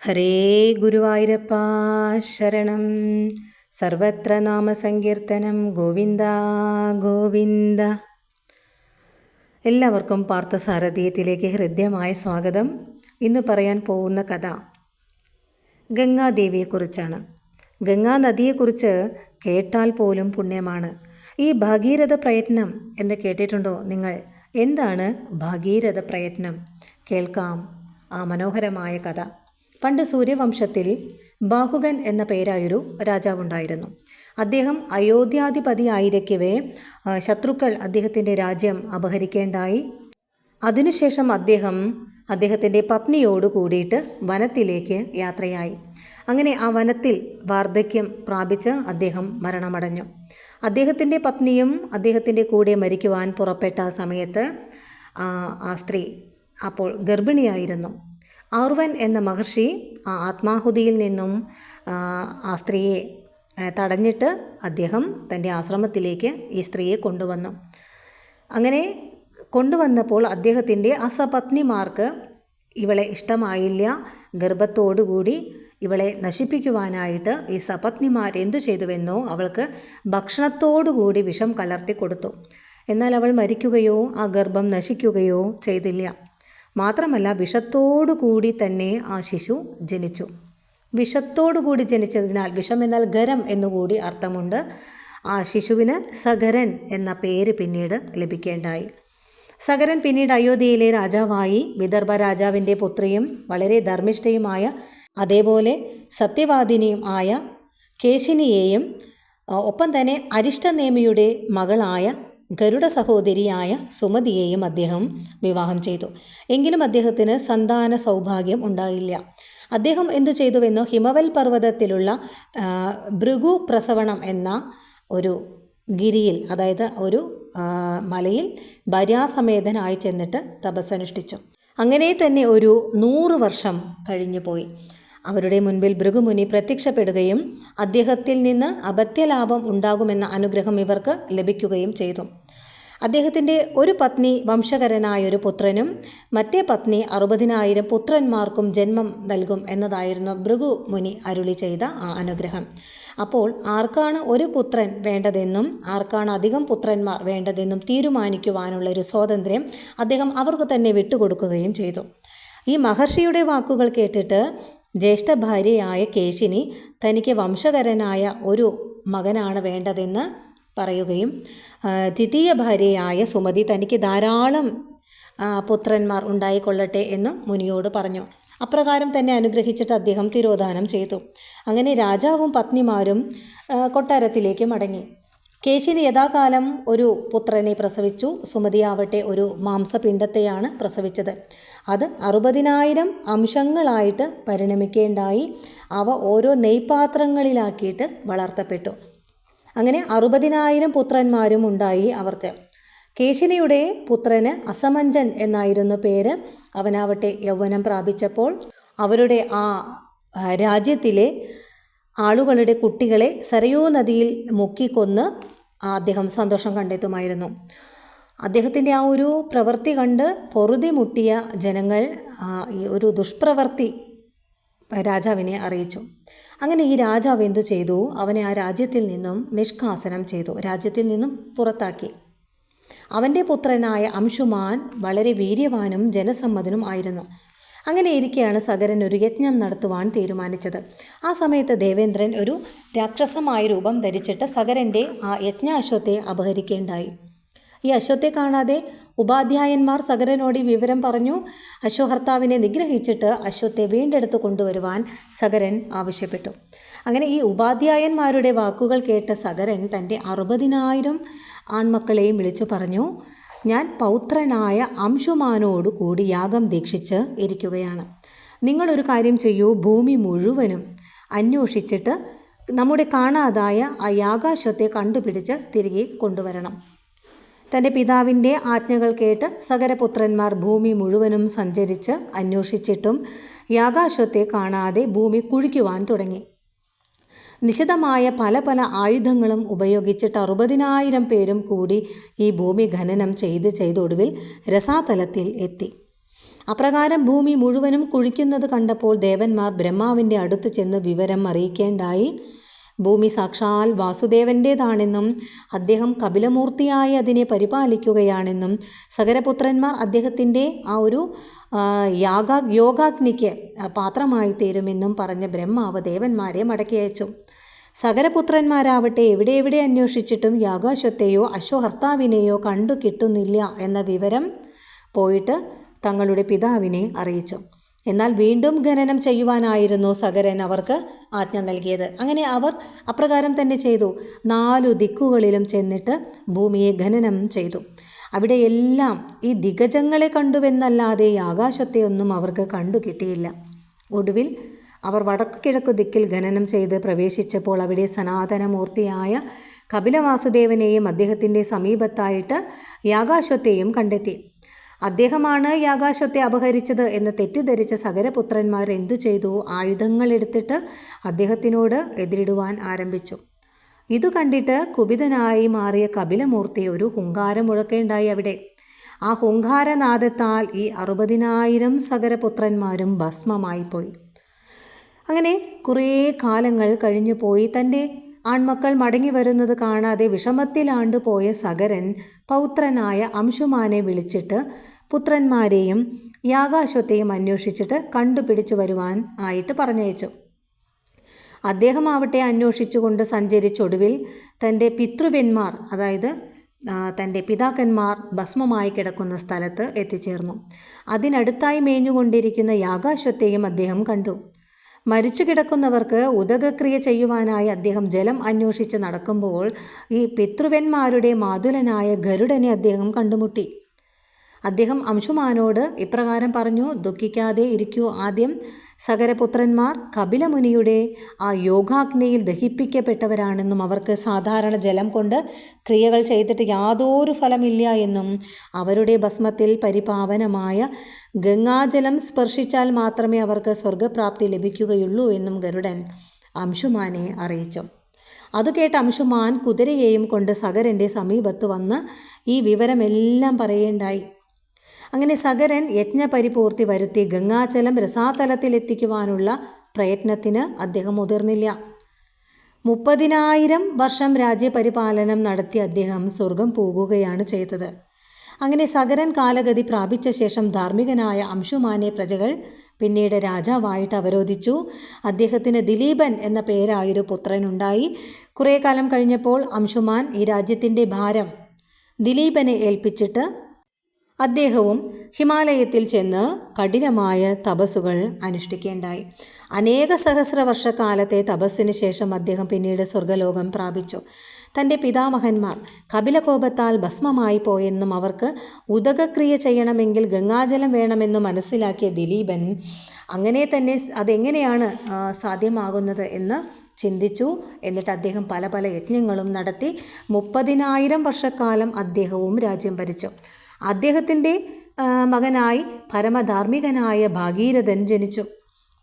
ഹരേ ഗുരുവായൂരപ്പ ശരണം. സർവത്ര നാമസങ്കീർത്തനം ഗോവിന്ദ ഗോവിന്ദ. എല്ലാവർക്കും പാർത്ഥസാരഥീയത്തിലേക്ക് ഹൃദ്യമായ സ്വാഗതം. ഇന്ന് പറയാൻ പോകുന്ന കഥ ഗംഗാദേവിയെക്കുറിച്ചാണ്. ഗംഗാനദിയെക്കുറിച്ച് കേട്ടാൽ പോലും പുണ്യമാണ്. ഈ ഭാഗീരഥ പ്രയത്നം എന്ന് കേട്ടിട്ടുണ്ടോ നിങ്ങൾ? എന്താണ് ഭാഗീരഥ പ്രയത്നം? കേൾക്കാം ആ മനോഹരമായ കഥ. പണ്ട് സൂര്യവംശത്തിൽ ബാഹുകൻ എന്ന പേരായൊരു രാജാവുണ്ടായിരുന്നു. അദ്ദേഹം അയോധ്യാധിപതിയായിരിക്കവേ ശത്രുക്കൾ അദ്ദേഹത്തിന്റെ രാജ്യം അപഹരിക്കേണ്ടായി. അതിനുശേഷം അദ്ദേഹം അദ്ദേഹത്തിന്റെ പത്നിയോട് കൂടിയിട്ട് വനത്തിലേക്ക് യാത്രയായി. അങ്ങനെ ആ വനത്തിൽ വാർദ്ധക്യം പ്രാപിച്ച് അദ്ദേഹം മരണമടഞ്ഞു. അദ്ദേഹത്തിന്റെ പത്നിയും അദ്ദേഹത്തിന്റെ കൂടെ മരിക്കുവാൻ പുറപ്പെട്ട സമയത്ത് ആ സ്ത്രീ അപ്പോൾ ഗർഭിണിയായിരുന്നു. ആർവൻ എന്ന മഹർഷി ആ ആത്മാഹുതിയിൽ നിന്നും ആ, സ്ത്രീയെ തടഞ്ഞിട്ട് അദ്ദേഹം തന്റെ ആശ്രമത്തിലേക്ക് ഈ സ്ത്രീയെ കൊണ്ടുവന്നു. അങ്ങനെ കൊണ്ടുവന്നപ്പോൾ അദ്ദേഹത്തിന്റെ അസപത്നിമാർക്ക് ഇവളെ ഇഷ്ടമായില്ല. ഗർഭത്തോടുകൂടി ഇവളെ നശിപ്പിക്കുവാനായിട്ട് ഈ സപത്നിമാർ എന്തു ചെയ്തുവെന്നോ അവൾക്ക് ഭക്ഷണത്തോടുകൂടി വിഷം കലർത്തി കൊടുത്തു എന്നാൽ അവൾ മരിക്കുകയോ ആ ഗർഭം നശിക്കുകയോ ചെയ്തില്ല. മാത്രമല്ല വിഷത്തോടു കൂടി തന്നെ ആ ശിശു ജനിച്ചു. വിഷത്തോടു കൂടി ജനിച്ചതിനാൽ വിഷം എന്നാൽ ഗരം എന്നുകൂടി അർത്ഥമുണ്ട്. ആ ശിശുവിന് സഗരൻ എന്ന പേര് പിന്നീട് ലഭിക്കേണ്ടായി. സഗരൻ പിന്നീട് അയോധ്യയിലെ രാജാവായി. വിദർഭ രാജാവിന്റെ പുത്രിയും വളരെ ധർമ്മിഷ്ഠയുമായ അതേപോലെ സത്യവാദിനിയും ആയ കേശിനിയെയും ഒപ്പം തന്നെ അരിഷ്ടനേമിയുടെ മകളായ ഗരുഡ സഹോദരിയായ സുമതിയെയും അദ്ദേഹം വിവാഹം ചെയ്തു. എങ്കിലും അദ്ദേഹത്തിന് സന്താന സൗഭാഗ്യം ഉണ്ടായില്ല. അദ്ദേഹം എന്തു ചെയ്തുവെന്നോ ഹിമവൽ പർവതത്തിലുള്ള ഭൃഗു പ്രസവണം എന്ന ഒരു ഗിരിയിൽ അതായത് ഒരു മലയിൽ ഭര്യാസമേതനായി ചെന്നിട്ട് തപസ്സനുഷ്ഠിച്ചു. അങ്ങനെ തന്നെ ഒരു നൂറ് വർഷം കഴിഞ്ഞുപോയി. അവരുടെ മുൻപിൽ ഭൃഗുമുനി പ്രത്യക്ഷപ്പെടുകയും അദ്ദേഹത്തിൽ നിന്ന് അബദ്ധ്യലാഭം ഉണ്ടാകുമെന്ന അനുഗ്രഹം ഇവർക്ക് ലഭിക്കുകയും ചെയ്തു. അദ്ദേഹത്തിന്റെ ഒരു പത്നി വംശകരനായൊരു പുത്രനും മറ്റേ പത്നി അറുപതിനായിരം പുത്രന്മാർക്കും ജന്മം നൽകും എന്നതായിരുന്നു ഭൃഗു മുനി അരുളി ചെയ്ത ആ അനുഗ്രഹം. അപ്പോൾ ആർക്കാണ് ഒരു പുത്രൻ വേണ്ടതെന്നും ആർക്കാണ് അധികം പുത്രന്മാർ വേണ്ടതെന്നും തീരുമാനിക്കുവാനുള്ള ഒരു സ്വാതന്ത്ര്യം അദ്ദേഹം അവർക്ക് തന്നെ വിട്ടുകൊടുക്കുകയും ചെയ്തു. ഈ മഹർഷിയുടെ വാക്കുകൾ കേട്ടിട്ട് ജ്യേഷ്ഠ ഭാര്യയായ കേശിനി തനിക്ക് വംശകരനായ ഒരു മകനാണ് വേണ്ടതെന്ന് പറയുകയും ദ്വിതീയ ഭാര്യയായ സുമതി തനിക്ക് ധാരാളം പുത്രന്മാർ ഉണ്ടായിക്കൊള്ളട്ടെ എന്ന് മുനിയോട് പറഞ്ഞു. അപ്രകാരം തന്നെ അനുഗ്രഹിച്ചിട്ട് അദ്ദേഹം തിരോധാനം ചെയ്തു. അങ്ങനെ രാജാവും പത്നിമാരും കൊട്ടാരത്തിലേക്ക് മടങ്ങി. കേശിനി യഥാകാലം ഒരു പുത്രനെ പ്രസവിച്ചു. സുമതിയാവട്ടെ ഒരു മാംസപിണ്ഡത്തെയാണ് പ്രസവിച്ചത്. അത് അറുപതിനായിരം അംശങ്ങളായിട്ട് പരിണമിക്കേണ്ടായി. അവ ഓരോ നെയ്പാത്രങ്ങളിലാക്കിയിട്ട് വളർത്തപ്പെട്ടു. അങ്ങനെ അറുപതിനായിരം പുത്രന്മാരും ഉണ്ടായി അവർക്ക്. കേശിനിയുടെ പുത്രന് അസമഞ്ജൻ എന്നായിരുന്നു പേര്. അവനാവട്ടെ യൗവനം പ്രാപിച്ചപ്പോൾ അവരുടെ ആ രാജ്യത്തിലെ ആളുകളുടെ കുട്ടികളെ സരയൂ നദിയിൽ മുക്കിക്കൊന്ന് അദ്ദേഹം സന്തോഷം കണ്ടെത്തുമായിരുന്നു. അദ്ദേഹത്തിന്റെ ആ ഒരു പ്രവൃത്തി കണ്ട് പൊറുതി മുട്ടിയ ജനങ്ങൾ ഒരു ദുഷ്പ്രവൃത്തി രാജാവിനെ അറിയിച്ചു. അങ്ങനെ ഈ രാജാവ് എന്തു ചെയ്തു? അവനെ ആ രാജ്യത്തിൽ നിന്നും നിഷ്കാസനം ചെയ്തു. രാജ്യത്തിൽ നിന്നും പുറത്താക്കി. അവന്റെ പുത്രനായ അംശുമാൻ വളരെ വീര്യവാനും ജനസമ്മതനും ആയിരുന്നു. അങ്ങനെ ഇരിക്കെയാണ് സഗരൻ ഒരു യജ്ഞം നടത്തുവാൻ തീരുമാനിച്ചത്. ആ സമയത്ത് ദേവേന്ദ്രൻ ഒരു രാക്ഷസമായ രൂപം ധരിച്ചിട്ട് സഗരന്റെ ആ യജ്ഞാശ്വത്തെ അപഹരിക്കേണ്ടായി. ഈ അശ്വത്തെ കാണാതെ ഉപാധ്യായന്മാർ സഗരനോട് ഈ വിവരം പറഞ്ഞു. അശ്വഹർത്താവിനെ നിഗ്രഹിച്ചിട്ട് അശ്വത്തെ വീണ്ടെടുത്ത് കൊണ്ടുവരുവാൻ സഗരൻ ആവശ്യപ്പെട്ടു. അങ്ങനെ ഈ ഉപാധ്യായന്മാരുടെ വാക്കുകൾ കേട്ട സഗരൻ തന്റെ അറുപതിനായിരം ആൺമക്കളെയും വിളിച്ചു പറഞ്ഞു. ഞാൻ പൗത്രനായ അംശുമാനോട് കൂടി യാഗം ദീക്ഷിച്ച് ഇരിക്കുകയാണ്. നിങ്ങളൊരു കാര്യം ചെയ്യൂ. ഭൂമി മുഴുവനും അന്വേഷിച്ചിട്ട് നമ്മുടെ കാണാതായ ആ യാഗാശ്വത്തെ കണ്ടുപിടിച്ച് തിരികെ കൊണ്ടുവരണം. തന്റെ പിതാവിന്റെ ആജ്ഞകൾ കേട്ട് സകരപുത്രന്മാർ ഭൂമി മുഴുവനും സഞ്ചരിച്ച് അന്വേഷിച്ചിട്ടും യാഗാശ്വത്തെ കാണാതെ ഭൂമി കുഴിക്കുവാൻ തുടങ്ങി. നിശിതമായ പല പല ആയുധങ്ങളും ഉപയോഗിച്ചിട്ട് അറുപതിനായിരം പേരും കൂടി ഈ ഭൂമി ഖനനം ചെയ്ത് ചെയ്തൊടുവിൽ രസാതലത്തിൽ എത്തി. അപ്രകാരം ഭൂമി മുഴുവനും കുഴിക്കുന്നത് കണ്ടപ്പോൾ ദേവന്മാർ ബ്രഹ്മാവിന്റെ അടുത്ത് ചെന്ന് വിവരം അറിയിക്കേണ്ടായി. ഭൂമി സാക്ഷാൽ വാസുദേവന്റേതാണെന്നും അദ്ദേഹം കപിലമൂർത്തിയായി അതിനെ പരിപാലിക്കുകയാണെന്നും സകരപുത്രന്മാർ അദ്ദേഹത്തിന്റെ ആ ഒരു യാഗ യോഗാഗ്നിക്ക് പാത്രമായി തീരുമെന്നും പറഞ്ഞ ബ്രഹ്മാവ് ദേവന്മാരെ മടക്കി അയച്ചു. സകരപുത്രന്മാരാവട്ടെ എവിടെ എവിടെ അന്വേഷിച്ചിട്ടും യാഗാശ്വത്തെയോ അശ്വഹർത്താവിനെയോ കണ്ടു കിട്ടുന്നില്ല എന്ന വിവരം പോയിട്ട് തങ്ങളുടെ പിതാവിനെ അറിയിച്ചു. എന്നാൽ വീണ്ടും ഖനനം ചെയ്യുവാനായിരുന്നു സകരൻ അവർക്ക് ആജ്ഞ നൽകിയത്. അങ്ങനെ അവർ അപ്രകാരം തന്നെ ചെയ്തു. നാലു ദിക്കുകളിലും ചെന്നിട്ട് ഭൂമിയെ ഖനനം ചെയ്തു. അവിടെ എല്ലാം ഈ ദിഗജങ്ങളെ കണ്ടുവെന്നല്ലാതെ ആകാശത്തെ ഒന്നും അവർക്ക് കണ്ടു കിട്ടിയില്ല. ഒടുവിൽ അവർ വടക്കു കിഴക്കു ദിക്കിൽ ഖനനം ചെയ്ത് പ്രവേശിച്ചപ്പോൾ അവിടെ സനാതനമൂർത്തിയായ കപിലവാസുദേവനെയും അദ്ദേഹത്തിന്റെ സമീപത്തായിട്ട് യാകാശത്തെയും കണ്ടെത്തി. അദ്ദേഹമാണ് യാഗാശ്വത്തെ അപഹരിച്ചത് എന്ന് തെറ്റിദ്ധരിച്ച സകരപുത്രന്മാർ എന്തു ചെയ്തു? ആയുധങ്ങൾ എടുത്തിട്ട് അദ്ദേഹത്തിനോട് എതിരിടുവാൻ ആരംഭിച്ചു. ഇത് കണ്ടിട്ട് കുപിതനായി മാറിയ കപിലമൂർത്തി ഒരു ഹുങ്കാരം മുഴക്കേണ്ടായി അവിടെ. ആ ഹുങ്കാരനാദത്താൽ ഈ അറുപതിനായിരം സകരപുത്രന്മാരും ഭസ്മമായിപ്പോയി. അങ്ങനെ കുറേ കാലങ്ങൾ കഴിഞ്ഞു പോയി തന്റെ ആൺമക്കൾ മടങ്ങി വരുന്നത് കാണാതെ വിഷമത്തിലാണ്ട് പോയ സകരൻ പൗത്രനായ അംശുമാനെ വിളിച്ചിട്ട് പുത്രന്മാരെയും യാഗാശ്വത്തെയും അന്വേഷിച്ചിട്ട് കണ്ടുപിടിച്ചു വരുവാൻ ആയിട്ട് പറഞ്ഞയച്ചു. അദ്ദേഹം ആവട്ടെ അന്വേഷിച്ചുകൊണ്ട് സഞ്ചരിച്ചൊടുവിൽ തന്റെ പിതൃവ്യന്മാർ അതായത് തന്റെ പിതാക്കന്മാർ ഭസ്മമായി കിടക്കുന്ന സ്ഥലത്ത് എത്തിച്ചേർന്നു. അതിനടുത്തായി മേഞ്ഞുകൊണ്ടിരിക്കുന്ന യാഗാശ്വത്തെയും അദ്ദേഹം കണ്ടു. മരിച്ചു കിടക്കുന്നവർക്ക് ഉദകക്രിയ ചെയ്യുവാനായി അദ്ദേഹം ജലം അന്വേഷിച്ച് നടക്കുമ്പോൾ ഈ പിതൃവന്മാരുടെ മാതുലനായ ഗരുഡനെ അദ്ദേഹം കണ്ടുമുട്ടി. അദ്ദേഹം അംശുമാനോട് ഇപ്രകാരം പറഞ്ഞു ദുഃഖിക്കാതെ ഇരിക്കൂ ആദ്യം. സകരപുത്രന്മാർ കപിലമുനിയുടെ ആ യോഗാഗ്നിയിൽ ദഹിപ്പിക്കപ്പെട്ടവരാണെന്നും അവർക്ക് സാധാരണ ജലം കൊണ്ട് ക്രിയകൾ ചെയ്തിട്ട് യാതൊരു ഫലമില്ല എന്നും അവരുടെ ഭസ്മത്തിൽ പരിപാവനമായ ഗംഗാജലം സ്പർശിച്ചാൽ മാത്രമേ അവർക്ക് സ്വർഗപ്രാപ്തി ലഭിക്കുകയുള്ളൂ എന്നും ഗരുഡൻ അംശുമാനെ അറിയിച്ചു. അത് കേട്ട് അംശുമാൻ കുതിരയെയും കൊണ്ട് സകരന്റെ സമീപത്ത് വന്ന് ഈ വിവരമെല്ലാം പറയേണ്ടായി. അങ്ങനെ സകരൻ യജ്ഞപരിപൂർത്തി വരുത്തി ഗംഗാജലം രസാതലത്തിലെത്തിക്കുവാനുള്ള പ്രയത്നത്തിന് അദ്ദേഹം മുതിർന്നില്ല. മുപ്പതിനായിരം വർഷം രാജ്യപരിപാലനം നടത്തി അദ്ദേഹം സ്വർഗം പോകുകയാണ് ചെയ്തത്. അങ്ങനെ സഗരൻ കാലഗതി പ്രാപിച്ച ശേഷം ധാർമ്മികനായ അംശുമാനെ പ്രജകൾ പിന്നീട് രാജാവായിട്ട് അവരോധിച്ചു. അദ്ദേഹത്തിന് ദിലീപൻ എന്ന പേരായൊരു പുത്രനുണ്ടായി. കുറേ കാലം കഴിഞ്ഞപ്പോൾ അംശുമാൻ ഈ രാജ്യത്തിന്റെ ഭാരം ദിലീപനെ ഏൽപ്പിച്ചിട്ട് അദ്ദേഹവും ഹിമാലയത്തിൽ ചെന്ന് കഠിനമായ തപസ്സുകൾ അനുഷ്ഠിക്കേണ്ടായി. അനേക സഹസ്ര വർഷക്കാലത്തെ തപസ്സിന് ശേഷം അദ്ദേഹം പിന്നീട് സ്വർഗലോകം പ്രാപിച്ചു. തന്റെ പിതാമഹന്മാർ കപിലകോപത്താൽ ഭസ്മമായി പോയെന്നും അവർക്ക് ഉദകക്രിയ ചെയ്യണമെങ്കിൽ ഗംഗാജലം വേണമെന്നും മനസ്സിലാക്കിയ ദിലീപൻ അങ്ങനെ തന്നെ അതെങ്ങനെയാണ് സാധ്യമാകുന്നത് എന്ന് ചിന്തിച്ചു. എന്നിട്ട് അദ്ദേഹം പല പല യജ്ഞങ്ങളും നടത്തി. മുപ്പതിനായിരം വർഷക്കാലം അദ്ദേഹവും രാജ്യം ഭരിച്ചു. അദ്ദേഹത്തിന്റെ മകനായി പരമധാർമ്മികനായ ഭാഗീരഥൻ ജനിച്ചു.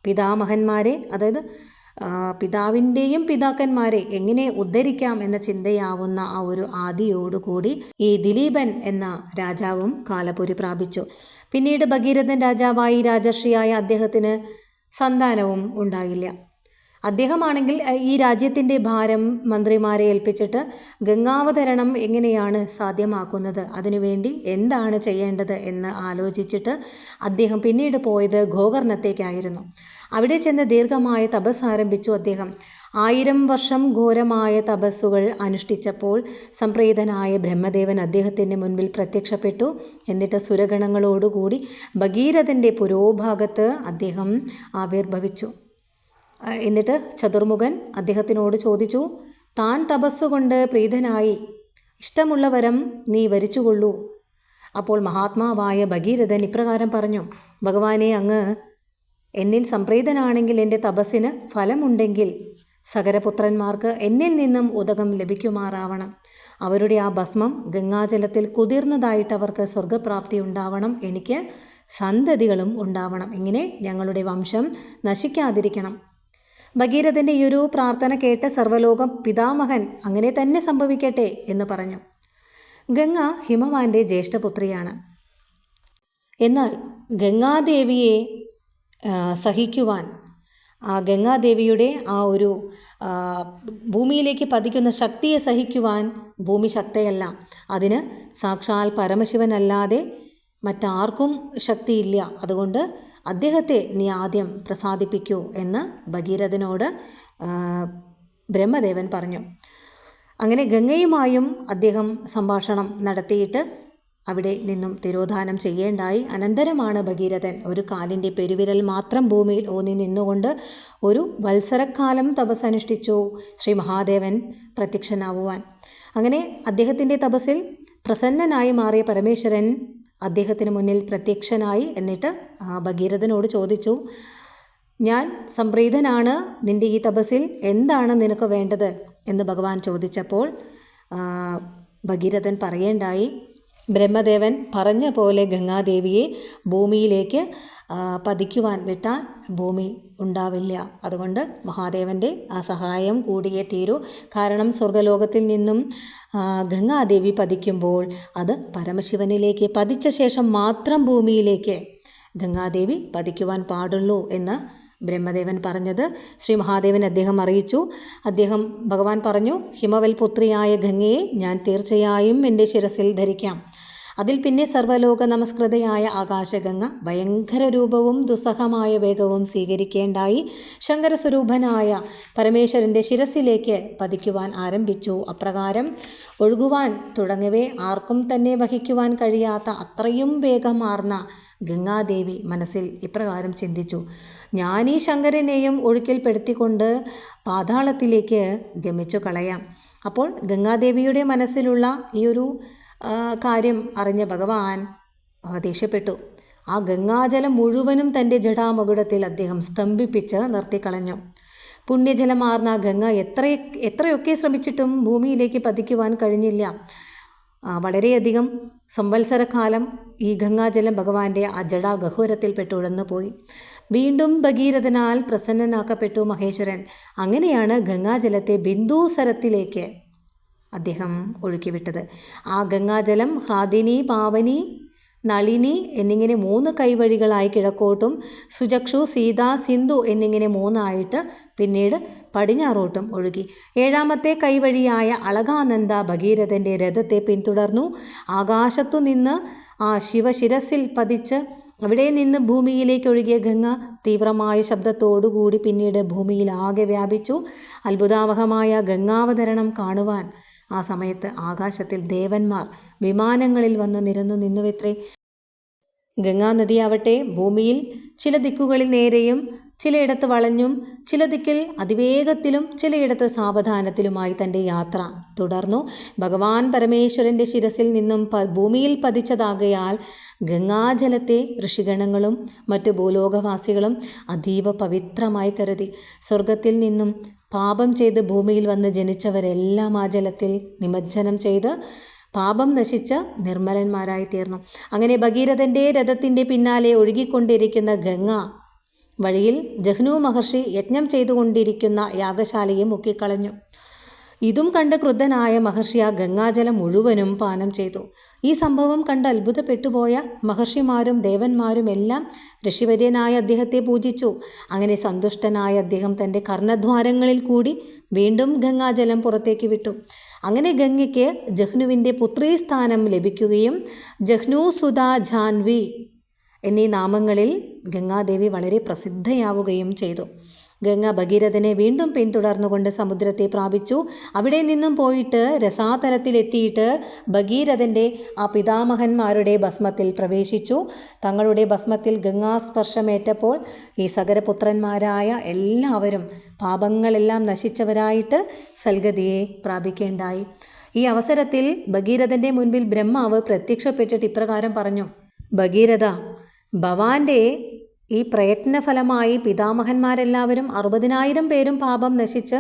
പിതാമഹന്മാരെ അതായത് പിതാവിന്റെയും പിതാക്കന്മാരെ എങ്ങനെ ഉദ്ധരിക്കാം എന്ന ചിന്തയാവുന്ന ആ ഒരു ആദിയോടുകൂടി ഈ ദിലീപൻ എന്ന രാജാവും കാലപുരി പ്രാപിച്ചു. പിന്നീട് ഭഗീരഥൻ രാജാവായി രാജർഷിയായ അദ്ദേഹത്തിന് സന്താനവും ഉണ്ടായില്ല. അദ്ദേഹമാണെങ്കിൽ ഈ രാജ്യത്തിന്റെ ഭാരം മന്ത്രിമാരെ ഏൽപ്പിച്ചിട്ട് ഗംഗാവതരണം എങ്ങനെയാണ് സാധ്യമാക്കുന്നത്? അതിനുവേണ്ടി എന്താണ് ചെയ്യേണ്ടത് എന്ന് ആലോചിച്ചിട്ട് അദ്ദേഹം പിന്നീട് പോയത് ഗോകർണത്തേക്കായിരുന്നു. അവിടെ ചെന്ന് ദീർഘമായ തപസ് ആരംഭിച്ചു അദ്ദേഹം. ആയിരം വർഷം ഘോരമായ തപസ്സുകൾ അനുഷ്ഠിച്ചപ്പോൾ സംപ്രീതനായ ബ്രഹ്മദേവൻ അദ്ദേഹത്തിന്റെ മുൻപിൽ പ്രത്യക്ഷപ്പെട്ടു. എന്നിട്ട് സുരഗണങ്ങളോടുകൂടി ഭഗീരഥന്റെ പുരോഭാഗത്ത് അദ്ദേഹം ആവിർഭവിച്ചു. എന്നിട്ട് ചതുർമുഖൻ അദ്ദേഹത്തിനോട് ചോദിച്ചു താൻ തപസ്സുകൊണ്ട് പ്രീതനായി. ഇഷ്ടമുള്ള വരം നീ വരിച്ചുകൊള്ളൂ. അപ്പോൾ മഹാത്മാവായ ഭഗീരഥൻ ഇപ്രകാരം പറഞ്ഞു ഭഗവാനെ അങ്ങ് എന്നിൽ സംപ്രീതനാണെങ്കിൽ എന്റെ തപസ്സിന് ഫലമുണ്ടെങ്കിൽ സകരപുത്രന്മാർക്ക് എന്നിൽ നിന്നും ഉദകം ലഭിക്കുമാറാവണം. അവരുടെ ആ ഭസ്മം ഗംഗാജലത്തിൽ കുതിർന്നതായിട്ട് അവർക്ക് സ്വർഗപ്രാപ്തി ഉണ്ടാവണം. എനിക്ക് സന്തതികളും ഉണ്ടാവണം. ഇങ്ങനെ ഞങ്ങളുടെ വംശം നശിക്കാതിരിക്കണം. ഭഗീരഥന്റെ ഈ ഒരു പ്രാർത്ഥന കേട്ട സർവലോകം പിതാമഹൻ അങ്ങനെ തന്നെ സംഭവിക്കട്ടെ എന്ന് പറഞ്ഞു. ഗംഗ ഹിമവാന്റെ ജ്യേഷ്ഠപുത്രിയാണ്. എന്നാൽ ഗംഗാദേവിയെ സഹിക്കുവാൻ ആ ഗംഗാദേവിയുടെ ആ ഒരു ഭൂമിയിലേക്ക് പതിക്കുന്ന ശക്തിയെ സഹിക്കുവാൻ ഭൂമി ശക്തയല്ല. അതിന് സാക്ഷാൽ പരമശിവനല്ലാതെ മറ്റാർക്കും ശക്തിയില്ല. അതുകൊണ്ട് അദ്ദേഹത്തെ നീ ആദ്യം പ്രസാദിപ്പിക്കൂ എന്ന് ഭഗീരഥനോട് ബ്രഹ്മദേവൻ പറഞ്ഞു. അങ്ങനെ ഗംഗയുമായും അദ്ദേഹം സംഭാഷണം നടത്തിയിട്ട് അവിടെ നിന്നും തിരോധാനം ചെയ്യേണ്ടായി. അനന്തരമാണ് ഭഗീരഥൻ ഒരു കാലിന്റെ പെരുവിരൽ മാത്രം ഭൂമിയിൽ ഊന്നി നിന്നുകൊണ്ട് ഒരു വത്സരക്കാലം തപസ്സനുഷ്ഠിച്ചു ശ്രീ മഹാദേവൻ പ്രത്യക്ഷനാവുവാൻ. അങ്ങനെ അദ്ദേഹത്തിന്റെ തപസ്സിൽ പ്രസന്നനായി മാറിയ പരമേശ്വരൻ അദ്ദേഹത്തിന് മുന്നിൽ പ്രത്യക്ഷനായി എന്നിട്ട് ഭഗീരഥനോട് ചോദിച്ചു ഞാൻ സംപ്രീതനാണ് നിന്റെ ഈ തപസ്സിൽ എന്താണ് നിനക്ക് വേണ്ടത്? എന്ന് ഭഗവാൻ ചോദിച്ചപ്പോൾ ഭഗീരഥൻ പറയേണ്ടായി ബ്രഹ്മദേവൻ പറഞ്ഞ പോലെ ഗംഗാദേവിയെ ഭൂമിയിലേക്ക് പതിക്കുവാൻ വിട്ടാൽ ഭൂമി ഉണ്ടാവില്ല. അതുകൊണ്ട് മഹാദേവന്റെ ആ സഹായം കൂടിയേ തീരൂ. കാരണം സ്വർഗലോകത്തിൽ നിന്നും ഗംഗാദേവി പതിക്കുമ്പോൾ അത് പരമശിവനിലേക്ക് പതിച്ച ശേഷം മാത്രം ഭൂമിയിലേക്ക് ഗംഗാദേവി പതിക്കുവാൻ പാടുള്ളൂ എന്ന് ബ്രഹ്മദേവൻ പറഞ്ഞത്. ശ്രീ മഹാദേവൻ അദ്ദേഹം അറിയിച്ചു. അദ്ദേഹം ഭഗവാൻ പറഞ്ഞു ഹിമവൽ പുത്രിയായ ഗംഗയെ ഞാൻ തീർച്ചയായും എന്റെ ശിരസിൽ ധരിക്കാം. അതിൽ പിന്നെ സർവലോക നമസ്കൃതയായ ആകാശഗംഗ ഭയങ്കര രൂപവും ദുസ്സഹമായ വേഗവും സ്വീകരിക്കേണ്ടായി ശങ്കരസ്വരൂപനായ പരമേശ്വരന്റെ ശിരസിലേക്ക് പതിക്കുവാൻ ആരംഭിച്ചു. അപ്രകാരം ഒഴുകുവാൻ തുടങ്ങവേ ആർക്കും തന്നെ വഹിക്കുവാൻ കഴിയാത്ത അത്രയും വേഗമാർന്ന ഗംഗാദേവി മനസ്സിൽ ഇപ്രകാരം ചിന്തിച്ചു. ഈ ശങ്കരനെയും ഒഴുക്കിൽപ്പെടുത്തിക്കൊണ്ട് പാതാളത്തിലേക്ക് ഗമിച്ചു കളയാം. അപ്പോൾ ഗംഗാദേവിയുടെ മനസ്സിലുള്ള ഈ ഒരു കാര്യം അറിഞ്ഞ ഭഗവാൻ ദേഷ്യപ്പെട്ടു. ആ ഗംഗാജലം മുഴുവനും തന്റെ ജടാമകുടത്തിൽ അദ്ദേഹം സ്തംഭിപ്പിച്ച് നിർത്തിക്കളഞ്ഞു. പുണ്യജലമാർന്ന ആ ഗംഗ എത്ര എത്രയൊക്കെ ശ്രമിച്ചിട്ടും ഭൂമിയിലേക്ക് പതിക്കുവാൻ കഴിഞ്ഞില്ല. വളരെയധികം സംവത്സരകാലം ഈ ഗംഗാജലം ഭഗവാന്റെ ആ ജടാഗഹോരത്തിൽ പെട്ടുഴന്നു പോയി. വീണ്ടും ഭഗീരഥനാൽ പ്രസന്നനാക്കപ്പെട്ടു മഹേശ്വരൻ. അങ്ങനെയാണ് ഗംഗാജലത്തെ ബിന്ദുസരത്തിലേക്ക് അദ്ദേഹം ഒഴുക്കിവിട്ടത്. ആ ഗംഗാജലം ഹ്രാദിനി പാവനി നളിനി എന്നിങ്ങനെ മൂന്ന് കൈവഴികളായി കിഴക്കോട്ടും സുചക്ഷു സീത സിന്ധു എന്നിങ്ങനെ മൂന്നായിട്ട് പിന്നീട് പടിഞ്ഞാറോട്ടും ഒഴുകി. ഏഴാമത്തെ കൈവഴിയായ അളകാനന്ദ ഭഗീരഥന്റെ രഥത്തെ പിന്തുടർന്നു. ആകാശത്തു നിന്ന് ആ ശിവശിരസിൽ പതിച്ച് അവിടെ നിന്ന് ഭൂമിയിലേക്ക് ഒഴുകിയ ഗംഗ തീവ്രമായ ശബ്ദത്തോടുകൂടി പിന്നീട് ഭൂമിയിൽ ആകെ വ്യാപിച്ചു. അത്ഭുതാവഹമായ ഗംഗാവതരണം കാണുവാൻ ആ സമയത്ത് ആകാശത്തിൽ ദേവന്മാർ വിമാനങ്ങളിൽ വന്ന് നിരന്നു നിന്നുവെത്രേ. ഗംഗാനദിയാവട്ടെ ഭൂമിയിൽ ചില ദിക്കുകളിൽ നേരെയും ചിലയിടത്ത് വളഞ്ഞും ചില ദിക്കിൽ അതിവേഗത്തിലും ചിലയിടത്ത് സാവധാനത്തിലുമായി തന്റെ യാത്ര തുടർന്നു. ഭഗവാൻ പരമേശ്വരന്റെ ശിരസിൽ നിന്നും പ ഭൂമിയിൽ പതിച്ചതാകയാൽ ഗംഗാജലത്തെ ഋഷിഗണങ്ങളും മറ്റു ഭൂലോകവാസികളും അതീവ പവിത്രമായി കരുതി. സ്വർഗത്തിൽ നിന്നും പാപം ചെയ്ത് ഭൂമിയിൽ വന്ന് ജനിച്ചവരെല്ലാം ആ ജലത്തിൽ നിമജ്ജനം ചെയ്ത് പാപം നശിച്ച് നിർമ്മലന്മാരായി തീർന്നു. അങ്ങനെ ഭഗീരഥന്റെ രഥത്തിന്റെ പിന്നാലെ ഒഴുകിക്കൊണ്ടിരിക്കുന്ന ഗംഗ വഴിയിൽ ജഹ്നു മഹർഷി യജ്ഞം ചെയ്തുകൊണ്ടിരിക്കുന്ന യാഗശാലയെ മുക്കിക്കളഞ്ഞു. ഇതും കണ്ട് ക്രുദ്ധനായ മഹർഷി ആ ഗംഗാജലം മുഴുവനും പാനം ചെയ്തു. ഈ സംഭവം കണ്ട് അത്ഭുതപ്പെട്ടുപോയ മഹർഷിമാരും ദേവന്മാരും എല്ലാം ഋഷിവര്യനായ അദ്ദേഹത്തെ പൂജിച്ചു. അങ്ങനെ സന്തുഷ്ടനായ അദ്ദേഹം തന്റെ കർണദ്വാരങ്ങളിൽ കൂടി വീണ്ടും ഗംഗാജലം പുറത്തേക്ക് വിട്ടു. അങ്ങനെ ഗംഗയ്ക്ക് ജഹ്നുവിന്റെ പുത്രീസ്ഥാനം ലഭിക്കുകയും ജഹ്നു സുധാ ജാൻവി എന്നീ നാമങ്ങളിൽ ഗംഗാദേവി വളരെ പ്രസിദ്ധയാവുകയും ചെയ്തു. ഗംഗ ഭഗീരഥനെ വീണ്ടും പിന്തുടർന്നുകൊണ്ട് സമുദ്രത്തെ പ്രാപിച്ചു. അവിടെ നിന്നും പോയിട്ട് രസാതലത്തിലെത്തിയിട്ട് ഭഗീരഥന്റെ ആ പിതാമഹന്മാരുടെ ഭസ്മത്തിൽ പ്രവേശിച്ചു. തങ്ങളുടെ ഭസ്മത്തിൽ ഗംഗാസ്പർശമേറ്റപ്പോൾ ഈ സകരപുത്രന്മാരായ എല്ലാവരും പാപങ്ങളെല്ലാം നശിച്ചവരായിട്ട് സൽഗതിയെ പ്രാപിക്കേണ്ടായി. ഈ അവസരത്തിൽ ഭഗീരഥന്റെ മുൻപിൽ ബ്രഹ്മാവ് പ്രത്യക്ഷപ്പെട്ടിട്ട് ഇപ്രകാരം പറഞ്ഞു ഭഗീരഥ ഭവാന്റെ ഈ പ്രയത്നഫലമായി പിതാമഹന്മാരെല്ലാവരും അറുപതിനായിരം പേരും പാപം നശിച്ച്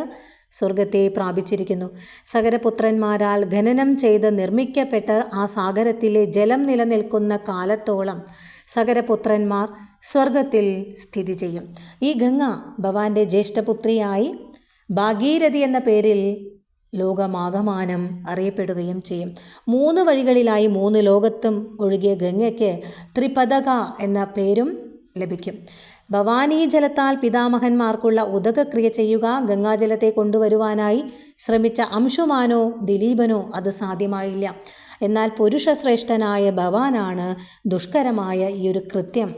സ്വർഗത്തെ പ്രാപിച്ചിരിക്കുന്നു. സകരപുത്രന്മാരാൽ ഖനനം ചെയ്ത് നിർമ്മിക്കപ്പെട്ട ആ സാഗരത്തിലെ ജലം നിലനിൽക്കുന്ന കാലത്തോളം സകരപുത്രന്മാർ സ്വർഗത്തിൽ സ്ഥിതി ചെയ്യും. ഈ ഗംഗ ഭവാന്റെ ജ്യേഷ്ഠപുത്രിയായി ഭാഗീരഥി എന്ന പേരിൽ ലോകമാകമാനം അറിയപ്പെടുകയും ചെയ്യും. മൂന്ന് വഴികളിലായി മൂന്ന് ലോകത്തും ഒഴുകിയ ഗംഗയ്ക്ക് ത്രിപദക എന്ന പേരും ലഭിക്കും. ഭവാനി ജലത്താൽ പിതാമഹന്മാർക്കുള്ള ഉദകക്രിയ ചെയ്യുക ഗംഗാജലത്തെ കൊണ്ടുവരുവാനായി ശ്രമിച്ച അംശുമാനോ ദിലീപനോ അത് സാധ്യമായില്ല. എന്നാൽ പുരുഷശ്രേഷ്ഠനായ ഭവാനാണ് ദുഷ്കരമായ ഈ ഒരു കൃത്യം.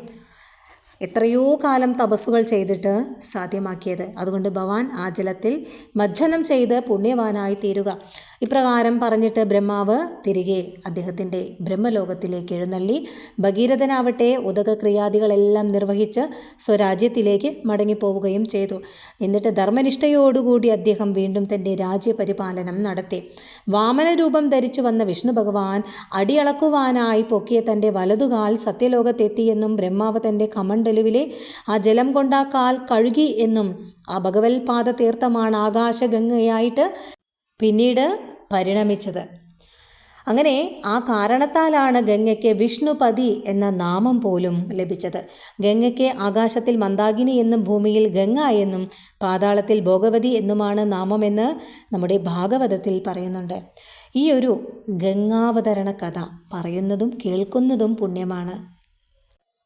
എത്രയോ കാലം തപസ്സുകൾ ചെയ്തിട്ട് സാധ്യമാക്കിയത്. അതുകൊണ്ട് ഭവാൻ ആ ജലത്തിൽ മജ്ജനം ചെയ്ത് പുണ്യവാനായി തീരുക. ഇപ്രകാരം പറഞ്ഞിട്ട് ബ്രഹ്മാവ് തിരികെ അദ്ദേഹത്തിന്റെ ബ്രഹ്മലോകത്തിലേക്ക് എഴുന്നള്ളി ഭഗീരഥനാവട്ടെ ഉദകക്രിയാദികളെല്ലാം നിർവഹിച്ച് സ്വരാജ്യത്തിലേക്ക് മടങ്ങിപ്പോവുകയും ചെയ്തു. എന്നിട്ട് ധർമ്മനിഷ്ഠയോടുകൂടി അദ്ദേഹം വീണ്ടും തന്റെ രാജ്യപരിപാലനം നടത്തി. വാമനരൂപം ധരിച്ചു വന്ന വിഷ്ണു ഭഗവാൻ അടിയളക്കുവാനായി പൊക്കിയ തന്റെ വലതുകാൽ സത്യലോകത്തെത്തിയെന്നും ബ്രഹ്മാവ് തന്റെ കമണ്ടലുവിലെ ആ ജലം കൊണ്ടാ കാൽ കഴുകി എന്നും ആ ഭഗവത്പാദ തീർത്ഥമാണ് ആകാശഗംഗയായിട്ട് പിന്നീട് പരിണമിച്ചത് അങ്ങനെ ആ കാരണത്താലാണ് ഗംഗയ്ക്ക് വിഷ്ണുപതി എന്ന നാമം പോലും ലഭിച്ചത്. ഗംഗയ്ക്ക് ആകാശത്തിൽ മന്ദാകിനി എന്നും ഭൂമിയിൽ ഗംഗ എന്നും പാതാളത്തിൽ ഭോഗവതി എന്നുമാണ് നാമമെന്ന് നമ്മുടെ ഭാഗവതത്തിൽ പറയുന്നുണ്ട്. ഈ ഒരു ഗംഗാവതരണ കഥ പറയുന്നതും കേൾക്കുന്നതും പുണ്യമാണ്.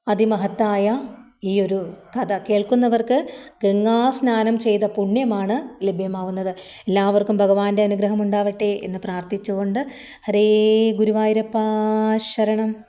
അതിമഹത്തായ ഈ ഒരു കഥ കേൾക്കുന്നവർക്ക് ഗംഗാസ്നാനം ചെയ്ത പുണ്യമാണ് ലഭ്യമാവുന്നത്. എല്ലാവർക്കും ഭഗവാന്റെ അനുഗ്രഹം ഉണ്ടാവട്ടെ എന്ന് പ്രാർത്ഥിച്ചുകൊണ്ട് ഹരേ ഗുരുവായൂരപ്പ ശരണം.